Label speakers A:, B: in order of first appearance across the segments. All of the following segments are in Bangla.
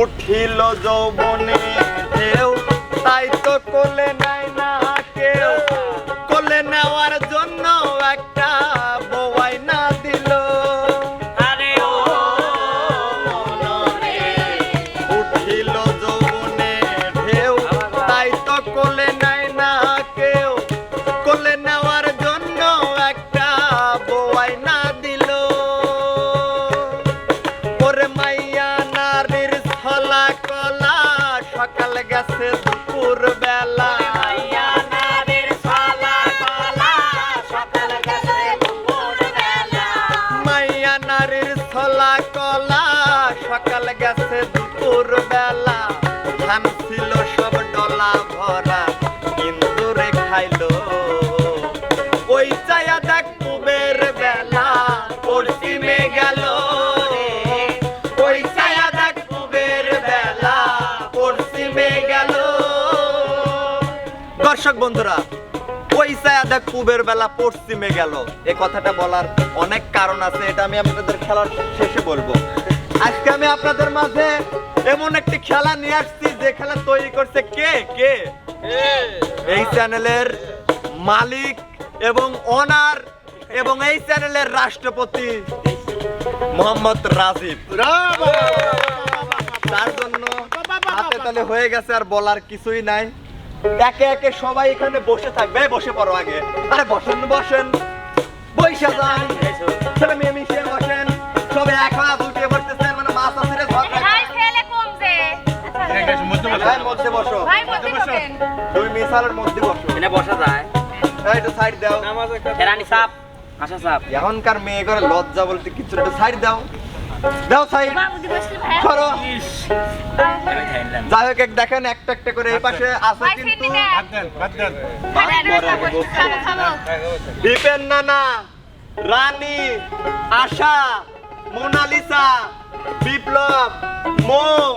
A: উঠিল যৌবনে তাই তো কোলে নাই না কেউ। কোলে নেওয়ার দর্শক বন্ধুরা ওই ছায়া দেখ কুবের বেলা পশ্চিমে গেল। এই কথাটা বলার অনেক কারণ আছে এটা আমি আপনাদের খেলার শেষে বলব। আজকে আমি আপনাদের মাঝে এমন একটি খেলা নিয়ে আসছি যে খেলা তৈরি করছে কে? কে? এই চ্যানেলের মালিক এবং ওনার এবং এই চ্যানেলের রাষ্ট্রপতি মোহাম্মদ রাজীব। তার জন্য হাতে তালে হয়ে গেছে আর বলার কিছুই নাই। একে একে সবাই এখানে বসে থাকবে। বসে পড়ো আগে। আরে বসেন বসেন। বৈশা যান। ছেলে মেয়ে মিশিয়ে বসেন। সবাই এক হাত উঠে বসতেছে মানে মাছ আছে রে
B: ভাই,
A: মধ্যে বসো।
B: ভাই মধ্যে
A: দুই মিসালের মধ্যে বসো।
C: যায়।
A: এই একটু সাইড দাও।
C: কেরানি সাপ আশা সাপ।
A: এখনকার মেয়ে করে লজ্জা বলতে কিছু একটু সাইড দাও। দাও
B: ভাই।
A: করো যাই হোক এক দেখেন একটা একটা করে এই পাশে আছে কিন্তু দীপেন নানা রানী আশা মোনালিসা বিপ্লব মৌ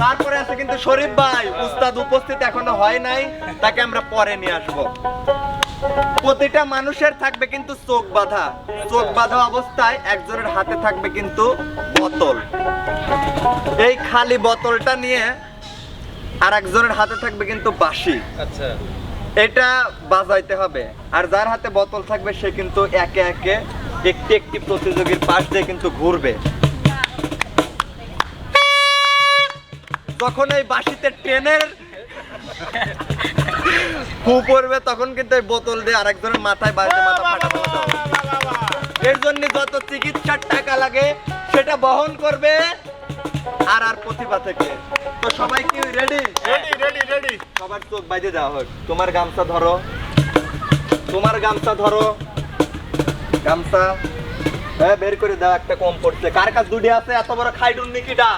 A: তারপরে আছে কিন্তু শরীফ ভাই। উস্তাদ উপস্থিত এখনও হয় নাই তাকে আমরা পরে নিয়ে আসব। প্রতিটা মানুষের থাকবে কিন্তু চোখ বাঁধা। চোখ বাঁধা অবস্থায় একজনের হাতে থাকবে কিন্তু বোতল। এই খালি বোতলটা নিয়ে আর একজনের হাতে থাকবে কিন্তু বাঁশি। এটা বাজাইতে হবে। আর যার হাতে বোতল থাকবে সে কিন্তু একে একে একটি একটি প্রতিযোগীর পাশ দিয়ে কিন্তু ঘুরবে। যখন এই বাঁশিতে ট্রেনের ফু পড়বে তখন কিন্তু এই বোতল দিয়ে আরেকজনের মাথায় বাড়িতে মাথা ফাটাতে এর জন্য যত চিকিৎসার টাকা লাগে সেটা বহন করবে আর আর প্রতিভা থেকে। তো সবাই কি রেডি সবার চোখ বাইরে দেওয়া হোক। তোমার গামছা ধরো। তোমার গামছা ধরো। গামছা। হ্যাঁ বের করে দাও একটা কম পড়ছে। কার কাছে দুটি আছে? এত বড় খাইডুন নিকিটা।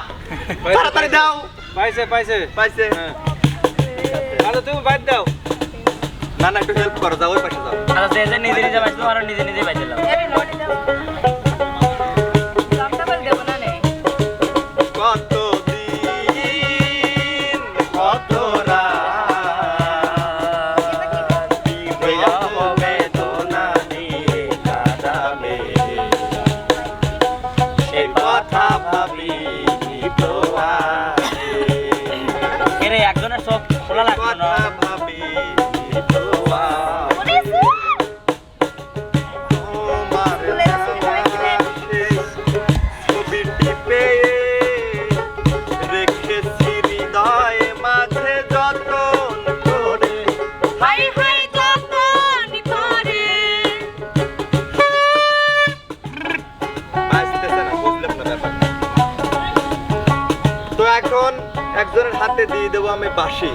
A: তাড়াতাড়ি দাও।
D: পাইছে পাইছে।
A: পাইছে।
D: আরে তুমি বাদ দাও।
A: না না একটু হেল্প করো যাও ওই পাশে যাও।
C: আচ্ছা যে যে নিজে নিজে বাঁচলো আর নিজে নিজে বাঁচলাম
A: বাঁশি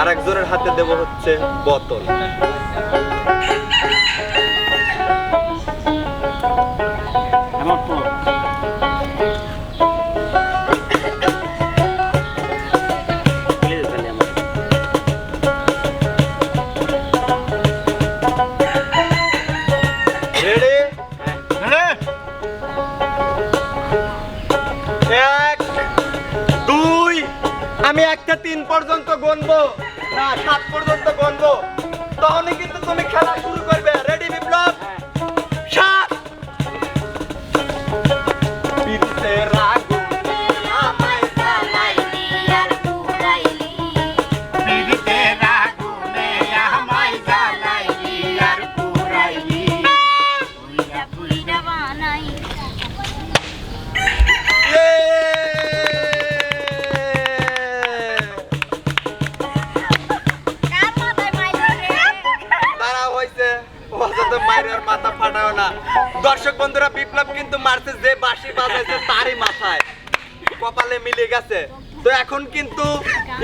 A: আর একজনের হাতে দেব হচ্ছে বোতল। আমি একটা তিন পর্যন্ত গণবো না সাত পর্যন্ত গণবো। তখনই কিন্তু তুমি খেলা শুরু কিন্তু মারছে যে বাঁশি বাজাইছে তারই মাথায়। কপালে মিলে গেছে। তো এখন কিন্তু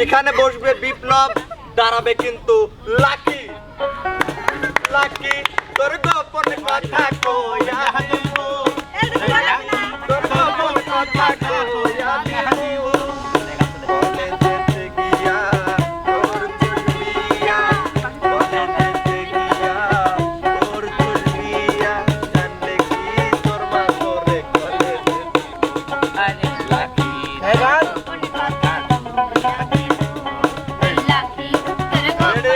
A: এখানে বসবে বিপ্লব, দাঁড়াবে কিন্তু লাকি। লাকি, তোর গোপন কথা কই?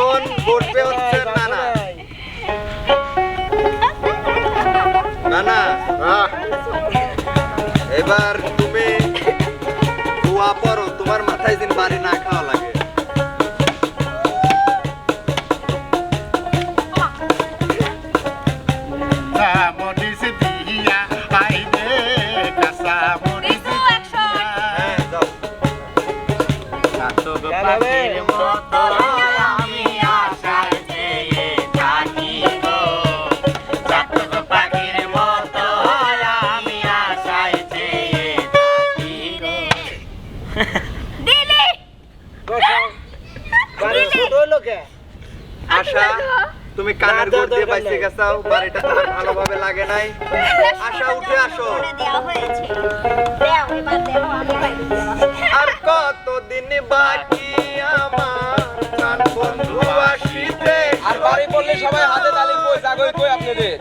A: হচ্ছে নানা। নানা এবার তুমি তোমার মাথায় দিন বাড়ি না কানের গোড় দিয়ে বাইসে গেছাও বাড়িটা ভালোভাবে লাগে নাই। আশা উঠে আসো। আর কতদিন বাকি আমার বন্ধু আসিতে?
D: আর বাড়ি পড়লে সবাই হাতে তালি কই জাগই কই আপনাদের?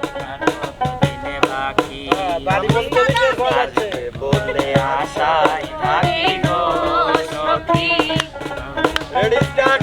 D: বাড়ি
C: থাকি
A: রেডি স্টার্ট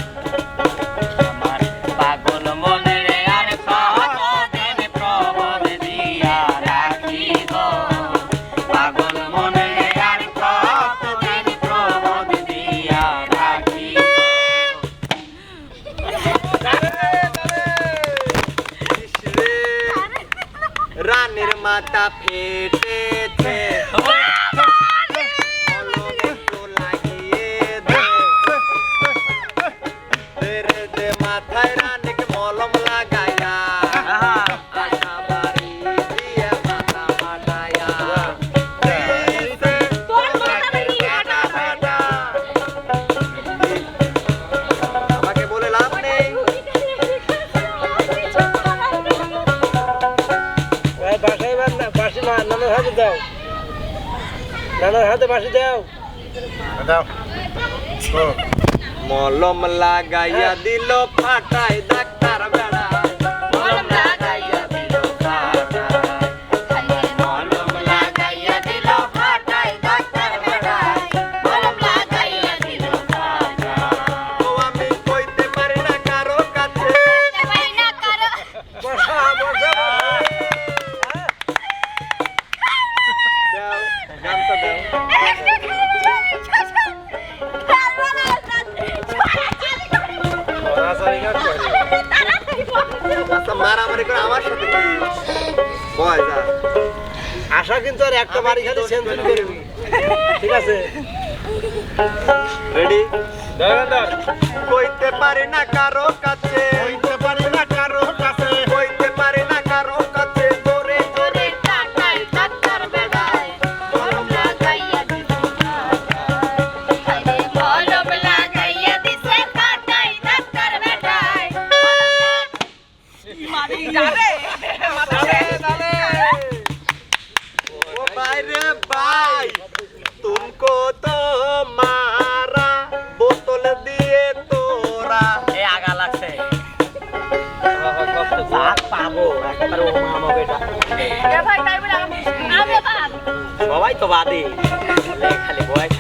A: এবার মলম লাগাইয়া দিল ফাটায় ডাক্তার বেড়া
B: মলম
D: লাগাই বাড়ি খালি সেঞ্চুরি ঠিক আছে?
A: রেডি কইতে পারি না কারও কাছে। কইতে পারি না তো
B: বাদে
C: খালি
A: বয়স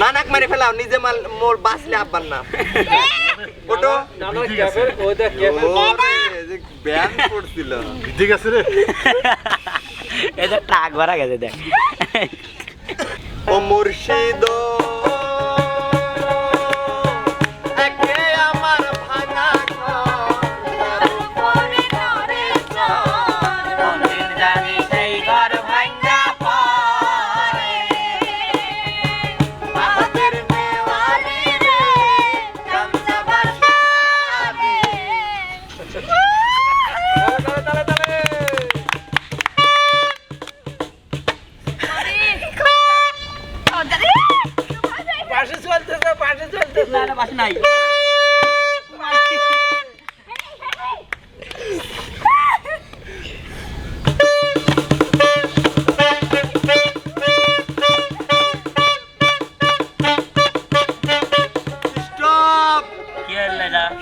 A: নানাক মারি ফেলাও নিজে মাল মোর বাঁচলে আব্বার না ওটো ব্যান করছিল।
E: ঠিক আছে রে।
C: এটা টাক ভরা গেছে দেখ।
A: ও মুর্শিদ।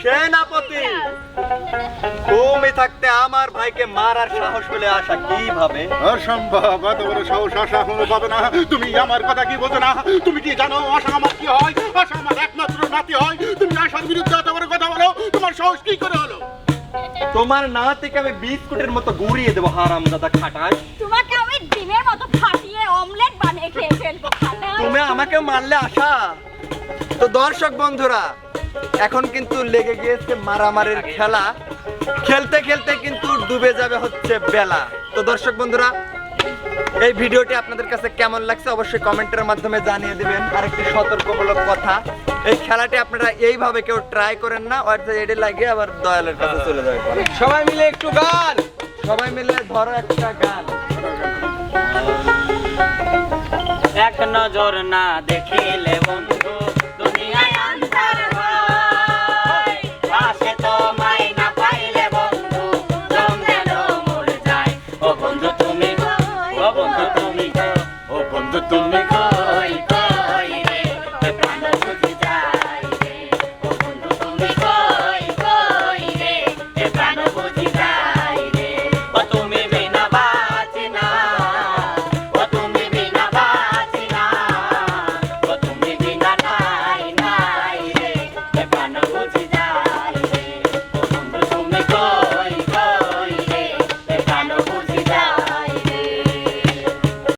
A: সেনাপতি! তুমি থাকতে আমার ভাইকে মারার সাহস পেলে আসা কীভাবে?
E: অসম্ভব এত বড় সাহস আসা কোনো পাবে না। তুমি আমার কথা কি বোঝো না? তুমি কি জানো আশা আমার কি হয়? আশা আমার একমাত্র নাতি হয়। তুমি আশার বিরুদ্ধে এত বড় কথা বলো তোমার সাহস কি করে হলো?
A: তোমার না থেকে আমি বিস্কুটের মতো গুড়িয়ে দেবো হারাম দাদা খাটাস।
B: তোমাকে আমি ডিমের মতো ফাটিয়ে অমলেট বানিয়ে খেয়ে ফেলব
A: তুমি আমাকে মারলে আশা? তো দর্শক বন্ধুরা এখন কিন্তু লেগে গিয়েছে মারামারির খেলা। খেলতে খেলতে কিন্তু ডুবে যাবে হচ্ছে বেলা। তো দর্শক বন্ধুরা এই ভিডিওটি আপনাদের কাছে কেমন লাগছে অবশ্যই কমেন্টের মাধ্যমে জানিয়ে দিবেন। আর একটি সতর্কমূলক কথা এই খেলাটি আপনারা এইভাবে কেউ ট্রাই করেন না অর্থাৎ এটি লাগিয়ে আবার দয়ালের কাছে চলে যাবে
D: সবাই মিলে একটু গান।
A: সবাই মিলে ধরো একটা গান।
C: এক নজর না দেখিলে বন্ধু Yeah.